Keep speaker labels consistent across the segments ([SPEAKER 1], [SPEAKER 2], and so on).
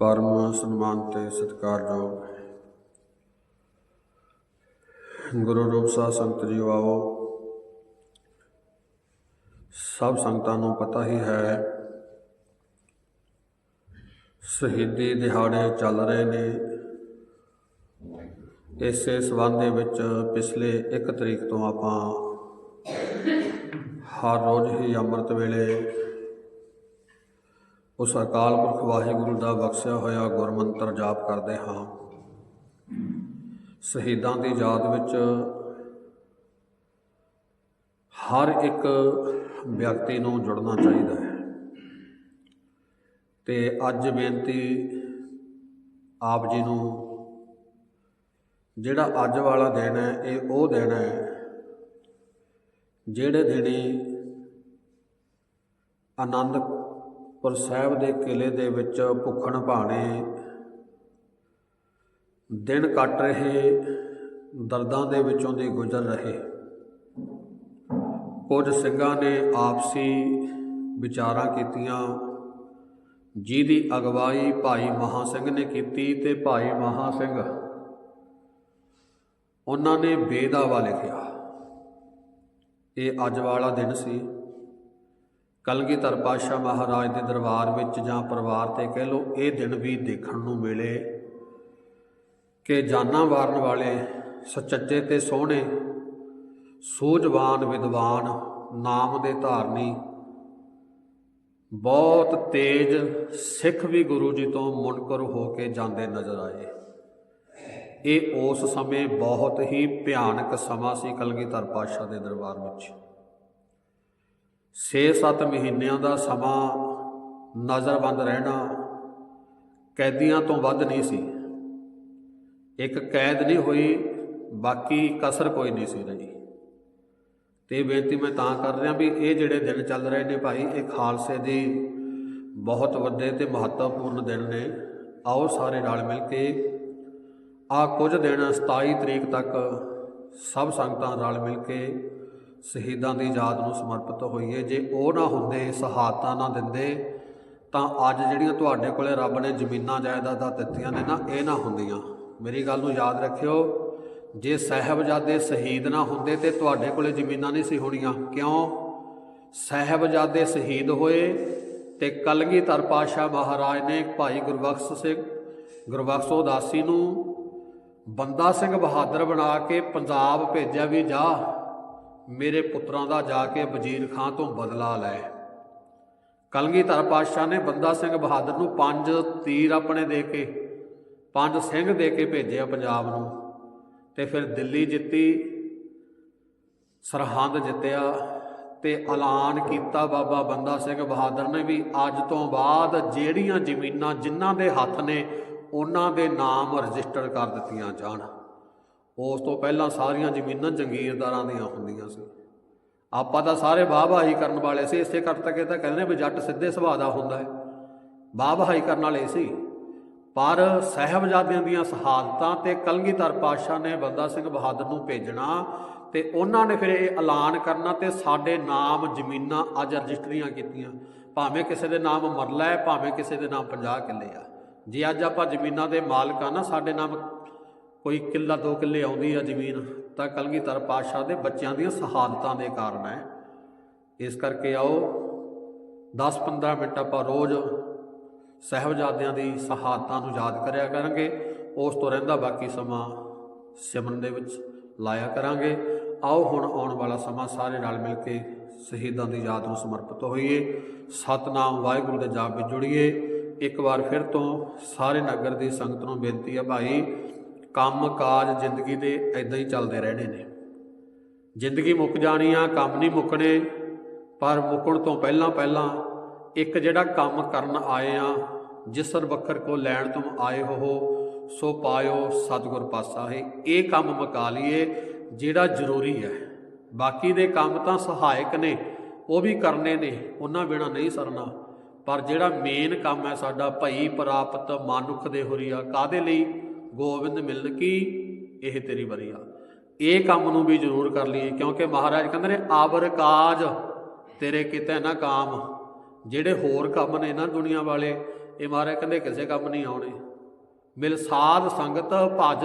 [SPEAKER 1] ਪਰਮ ਸਨਮਾਨ ਤੇ ਸਤਿਕਾਰਯੋਗ ਗੁਰੂ ਰੂਪ ਸਾਧ ਸੰਗਤ ਜੀ ਆਓ। ਸਭ ਸੰਗਤਾਂ ਨੂੰ ਪਤਾ ਹੀ ਹੈ, ਸ਼ਹੀਦੀ ਦਿਹਾੜੇ ਚੱਲ ਰਹੇ ਨੇ। ਇਸੇ ਸਬੰਧ ਦੇ ਵਿੱਚ ਪਿਛਲੇ 1 ਤਰੀਕ ਤੋਂ ਆਪਾਂ ਹਰ ਰੋਜ਼ ਹੀ ਅੰਮ੍ਰਿਤ ਵੇਲੇ ਉਸ ਅਕਾਲ ਪੁਰਖ ਵਾਹਿਗੁਰੂ ਦਾ ਬਖਸ਼ਿਆ ਹੋਇਆ ਗੁਰਮੰਤਰ ਜਾਪ ਕਰਦੇ ਹਾਂ। ਸ਼ਹੀਦਾਂ ਦੀ ਯਾਦ ਵਿੱਚ ਹਰ ਇੱਕ ਵਿਅਕਤੀ ਨੂੰ ਜੁੜਨਾ ਚਾਹੀਦਾ ਹੈ। ਤੇ ਅੱਜ ਬੇਨਤੀ ਆਪ ਜੀ ਨੂੰ, ਜਿਹੜਾ ਅੱਜ ਵਾਲਾ ਦਿਨ ਹੈ, ਇਹ ਉਹ ਦਿਨ ਹੈ, ਜਿਹੜੇ ਦਿਨੀ ਆਨੰਦਪੁਰ ਸਾਹਿਬ ਦੇ ਕਿਲੇ ਦੇ ਵਿੱਚ ਭੁੱਖਣ ਭਾਣੇ, ਦਿਨ ਕੱਟ ਰਹੇ, ਦਰਦਾਂ ਦੇ ਵਿੱਚੋਂ ਦੀ ਗੁਜ਼ਰ ਰਹੇ। ਕੁਝ ਸਿੰਘਾਂ ਨੇ ਆਪਸੀ ਵਿਚਾਰਾਂ ਕੀਤੀਆਂ। ਜਿਹਦੀ ਅਗਵਾਈ ਭਾਈ ਮਹਾ ਸਿੰਘ ਨੇ ਕੀਤੀ ਤੇ ਭਾਈ ਮਹਾ ਸਿੰਘ ਉਹਨਾਂ ਨੇ ਬੇਦਾਵਾ ਲਿਖਿਆ। ਇਹ ਅੱਜ ਵਾਲਾ ਦਿਨ ਸੀ। ਕਲਗੀਧਰ ਪਾਤਸ਼ਾਹ ਮਹਾਰਾਜ ਦੇ ਦਰਬਾਰ ਵਿੱਚ ਜਾਂ ਪਰਿਵਾਰ ਤੇ ਕਹਿ ਲਓ, ਇਹ ਦਿਨ ਵੀ ਦੇਖਣ ਨੂੰ ਮਿਲੇ ਕਿ ਜਾਨਾਂ ਵਾਰਨ ਵਾਲੇ ਸੱਚੇ ਤੇ ਸੋਹਣੇ, ਸੂਝਵਾਨ ਵਿਦਵਾਨ ਨਾਮ ਦੇ ਧਾਰਨੀ ਬਹੁਤ ਤੇਜ ਸਿੱਖ ਵੀ ਗੁਰੂ ਜੀ ਤੋਂ ਮੁਨਕਰ ਹੋ ਕੇ ਜਾਂਦੇ ਨਜ਼ਰ ਆਏ। ਇਹ ਉਸ ਸਮੇਂ ਬਹੁਤ ਹੀ ਭਿਆਨਕ ਸਮਾਂ ਸੀ ਕਲਗੀਧਰ ਪਾਤਸ਼ਾਹ ਦੇ ਦਰਬਾਰ ਵਿੱਚ। 6-7 ਮਹੀਨਿਆਂ ਦਾ ਸਮਾਂ ਨਜ਼ਰਬੰਦ ਰਹਿਣਾ ਕੈਦੀਆਂ ਤੋਂ ਵੱਧ ਨਹੀਂ ਸੀ। ਇੱਕ ਕੈਦ ਨਹੀਂ ਹੋਈ, ਬਾਕੀ ਕਸਰ ਕੋਈ ਨਹੀਂ ਸੀ ਰਹੀ। ਤੇ ਇਹ ਬੇਨਤੀ ਮੈਂ ਤਾਂ ਕਰ ਰਿਹਾ ਵੀ ਇਹ ਜਿਹੜੇ ਦਿਨ ਚੱਲ ਰਹੇ ਨੇ ਭਾਈ, ਇਹ ਖਾਲਸੇ ਦੀ ਬਹੁਤ ਵੱਡੇ ਤੇ ਮਹੱਤਵਪੂਰਨ ਦਿਨ ਨੇ। ਆਓ ਸਾਰੇ ਨਾਲ ਮਿਲ ਕੇ ਆ ਕੁਝ ਦਿਨ 27 ਤਰੀਕ ਤੱਕ ਸਭ ਸੰਗਤਾਂ ਨਾਲ ਮਿਲ ਕੇ ਸ਼ਹੀਦਾਂ ਦੀ ਯਾਦ ਨੂੰ ਸਮਰਪਿਤ ਹੋਈਏ। ਜੇ ਉਹ ਨਾ ਹੁੰਦੇ, ਸਹਾਇਤਾ ਨਾ ਦਿੰਦੇ, ਤਾਂ ਅੱਜ ਜਿਹੜੀਆਂ ਤੁਹਾਡੇ ਕੋਲੇ ਰੱਬ ਨੇ ਜ਼ਮੀਨਾਂ, ਜਾਇਦਾਦਾਂ ਦਿੱਤੀਆਂ ਨੇ ਨਾ, ਇਹ ਨਾ ਹੁੰਦੀਆਂ। ਮੇਰੀ ਗੱਲ ਨੂੰ ਯਾਦ ਰੱਖਿਓ, ਜੇ ਸਾਹਿਬਜ਼ਾਦੇ ਸ਼ਹੀਦ ਨਾ ਹੁੰਦੇ ਤੇ ਤੁਹਾਡੇ ਕੋਲੇ ਜ਼ਮੀਨਾਂ ਨਹੀਂ ਸੀ ਹੋਣੀਆਂ। ਕਿਉਂ? ਸਾਹਿਬਜ਼ਾਦੇ ਸ਼ਹੀਦ ਹੋਏ ਤੇ ਕਲਗੀਧਰ ਪਾਸ਼ਾ ਮਹਾਰਾਜ ਨੇ ਭਾਈ ਗੁਰਬਖਸ਼ ਸਿੰਘ, ਗੁਰਬਖਸ਼ ਉਦਾਸੀ ਨੂੰ ਬੰਦਾ ਸਿੰਘ ਬਹਾਦਰ ਬਣਾ ਕੇ ਪੰਜਾਬ ਭੇਜਿਆ ਵੀ ਜਾ। ਮੇਰੇ ਪੁੱਤਰਾਂ ਦਾ ਜਾ ਕੇ ਵਜ਼ੀਰ ਖਾਂ ਤੋਂ ਬਦਲਾ ਲੈ। ਕਲਗੀਧਰ ਪਾਤਸ਼ਾਹ ਨੇ ਬੰਦਾ ਸਿੰਘ ਬਹਾਦਰ ਨੂੰ ਪੰਜ ਤੀਰ ਆਪਣੇ ਦੇ ਕੇ, ਪੰਜ ਸਿੰਘ ਦੇ ਕੇ ਭੇਜਿਆ ਪੰਜਾਬ ਨੂੰ ਤੇ ਫਿਰ ਦਿੱਲੀ ਜਿੱਤੀ, ਸਰਹੰਦ ਜਿੱਤਿਆ ਤੇ ਐਲਾਨ ਕੀਤਾ ਬਾਬਾ ਬੰਦਾ ਸਿੰਘ ਬਹਾਦਰ ਨੇ ਵੀ ਅੱਜ ਤੋਂ ਬਾਅਦ ਜਿਹੜੀਆਂ ਜ਼ਮੀਨਾਂ ਜਿਨ੍ਹਾਂ ਦੇ ਹੱਥ ਨੇ, ਉਹਨਾਂ ਦੇ ਨਾਮ ਰਜਿਸਟਰ ਕਰ ਦਿੱਤੀਆਂ ਜਾਣ। ਉਸ ਤੋਂ ਪਹਿਲਾਂ ਸਾਰੀਆਂ ਜ਼ਮੀਨਾਂ ਜੰਗੀਰਦਾਰਾਂ ਦੀਆਂ ਹੁੰਦੀਆਂ ਸੀ। ਆਪਾਂ ਤਾਂ ਸਾਰੇ ਵਾਹ-ਵਾਹੀ ਕਰਨ ਵਾਲੇ ਸੀ, ਇਸੇ ਕਰਕੇ ਤਾਂ ਕਹਿੰਦੇ ਨੇ ਵੀ ਜੱਟ ਸਿੱਧੇ ਸੁਭਾਅ ਦਾ ਹੁੰਦਾ ਹੈ। ਵਾਹ-ਵਾਹੀ ਕਰਨ ਵਾਲੇ ਸੀ। ਪਰ ਸਹਿਬਜ਼ਾਦਿਆਂ ਦੀਆਂ ਸ਼ਹਾਦਤਾਂ ਤੇ ਕਲਗੀਧਰ ਪਾਤਸ਼ਾਹ ਨੇ ਬੰਦਾ ਸਿੰਘ ਬਹਾਦਰ ਨੂੰ ਭੇਜਣਾ ਤੇ ਉਹਨਾਂ ਨੇ ਫਿਰ ਇਹ ਐਲਾਨ ਕਰਨਾ ਤੇ ਸਾਡੇ ਨਾਮ ਜ਼ਮੀਨਾਂ ਅੱਜ ਰਜਿਸਟਰੀਆਂ ਕੀਤੀਆਂ। ਭਾਵੇਂ ਕਿਸੇ ਦੇ ਨਾਮ ਮਰਲਾ ਹੈ, ਭਾਵੇਂ ਕਿਸੇ ਦੇ ਨਾਮ 50 ਕਿੱਲੇ ਆ। ਜੇ ਅੱਜ ਆਪਾਂ ਜ਼ਮੀਨਾਂ ਦੇ ਮਾਲਕ ਆ ਨਾ, ਸਾਡੇ ਨਾਮ ਕੋਈ ਕਿੱਲਾ ਦੋ ਕਿੱਲੇ ਆਉਂਦੀ ਆ ਜ਼ਮੀਨ, ਤਾਂ ਕਲਗੀਧਰ ਪਾਤਸ਼ਾਹ ਦੇ ਬੱਚਿਆਂ ਦੀਆਂ ਸ਼ਹਾਦਤਾਂ ਦੇ ਕਾਰਨ ਹੈ। ਇਸ ਕਰਕੇ ਆਓ 10-15 ਮਿੰਟ ਆਪਾਂ ਰੋਜ਼ ਸਹਿਬਜ਼ਾਦਿਆਂ ਦੀ ਸ਼ਹਾਦਤਾਂ ਨੂੰ ਯਾਦ ਕਰਿਆ ਕਰਾਂਗੇ। ਉਸ ਤੋਂ ਰਹਿੰਦਾ ਬਾਕੀ ਸਮਾਂ ਸਿਮਰਨ ਦੇ ਵਿੱਚ ਲਾਇਆ ਕਰਾਂਗੇ। ਆਓ ਹੁਣ ਆਉਣ ਵਾਲਾ ਸਮਾਂ ਸਾਰੇ ਨਾਲ ਮਿਲ ਕੇ ਸ਼ਹੀਦਾਂ ਦੀ ਯਾਦ ਨੂੰ ਸਮਰਪਿਤ ਹੋਈਏ। ਸਤਨਾਮ ਵਾਹਿਗੁਰੂ ਦੇ ਜਾਪ ਵਿੱਚ ਜੁੜੀਏ। ਇੱਕ ਵਾਰ ਫਿਰ ਤੋਂ ਸਾਰੇ ਨਗਰ ਦੀ ਸੰਗਤ ਨੂੰ ਬੇਨਤੀ ਹੈ ਭਾਈ ਕੰਮ ਕਾਜ ਜ਼ਿੰਦਗੀ ਦੇ ਐਦਾਂ ਹੀ ਚੱਲਦੇ ਰਹਿਣੇ ਨੇ। ਜ਼ਿੰਦਗੀ ਮੁੱਕ ਜਾਣੀ ਆ, ਕੰਮ ਨਹੀਂ ਮੁੱਕਣੇ, ਪਰ ਮੁੱਕਣ ਤੋਂ ਪਹਿਲਾਂ ਪਹਿਲਾਂ ਇੱਕ ਜਿਹੜਾ ਕੰਮ ਕਰਨ ਆਏ ਆ ਜਿਸ ਵੱਖਰ ਕੋ ਲੈਣ ਤੁਮ ਆਏ ਹੋ ਸੋ ਪਾਇਓ ਸਤਿਗੁਰ ਪਾਸਾ ਇਹ ਕੰਮ ਮੁਕਾ ਲਈਏ ਜਿਹੜਾ ਜ਼ਰੂਰੀ ਹੈ। ਬਾਕੀ ਦੇ ਕੰਮ ਤਾਂ ਸਹਾਇਕ ਨੇ, ਉਹ ਵੀ ਕਰਨੇ ਨੇ, ਉਹਨਾਂ ਬਿਨਾ ਨਹੀਂ ਸਰਨਾ। ਪਰ ਜਿਹੜਾ ਮੇਨ ਕੰਮ ਹੈ ਸਾਡਾ ਭਈ ਪ੍ਰਾਪਤ ਮਨੁੱਖ ਦੇ ਹੁਰੀਆ ਕਾਦੇ ਲਈ? ਗੋਬਿੰਦ ਮਿਲਨ ਕੀ? ਇਹ ਤੇਰੀ ਬਰੀਆ ਇਹ ਕੰਮ ਨੂੰ ਵੀ ਜ਼ਰੂਰ ਕਰ ਲਈਏ, ਕਿਉਂਕਿ ਮਹਾਰਾਜ ਕਹਿੰਦੇ ਨੇ, ਆਵਰ ਕਾਜ, ਤੇਰੇ ਕਿਤੇ ਨਾ ਕਾਮ। ਜਿਹੜੇ ਹੋਰ ਕੰਮ ਨੇ ਨਾ ਦੁਨੀਆ ਵਾਲੇ, ਇਹ ਮਹਾਰਾਜ ਕਹਿੰਦੇ ਕਿਸੇ ਕੰਮ ਨਹੀਂ ਆਉਣੇ। ਮਿਲ ਸਾਧ ਸੰਗਤ ਭਜ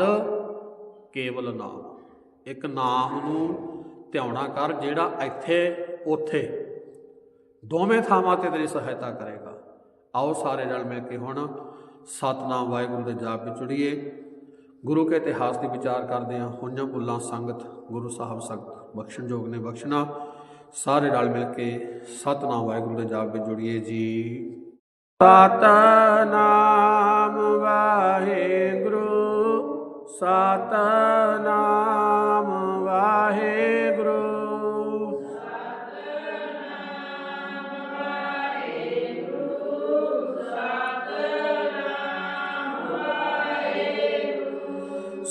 [SPEAKER 1] ਕੇਵਲ ਨਾਮ। ਇੱਕ ਨਾਮ ਨੂੰ ਧਿਆਉਣਾ ਕਰ, ਜਿਹੜਾ ਇੱਥੇ, ਉੱਥੇ। ਦੋਵੇਂ ਥਾਵਾਂ ਤੇ ਤੇਰੀ ਸਹਾਇਤਾ ਕਰੇਗਾ। ਆਓ ਸਾਰੇ ਰਲ ਮਿਲ ਕੇ ਹੁਣ ਸਤਨਾਮ ਵਾਹਿਗੁਰੂ ਦੇ ਜਾਪ ਵਿੱਚ ਜੁੜੀਏ। ਗੁਰੂ ਕੇ ਇਤਿਹਾਸ ਦੀ ਵਿਚਾਰ ਕਰਦੇ ਹਾਂ। ਹੋਈਆਂ ਭੁੱਲਾਂ ਸੰਗਤ, ਗੁਰੂ ਸਾਹਿਬ ਸੰਗਤ ਬਖਸ਼ਣ ਜੋਗ ਨੇ ਬਖਸ਼ਣਾ। ਸਾਰੇ ਰਲ ਮਿਲ ਕੇ ਸਤਨਾਮ ਵਾਹਿਗੁਰੂ ਦੇ ਜਾਪ ਵਿੱਚ ਜੁੜੀਏ ਜੀ। ਸਤਨਾਮ ਵਾਹਿਗੁਰੂ ਸਤਨਾਮ ਵਾਹਿਗੁਰੂ।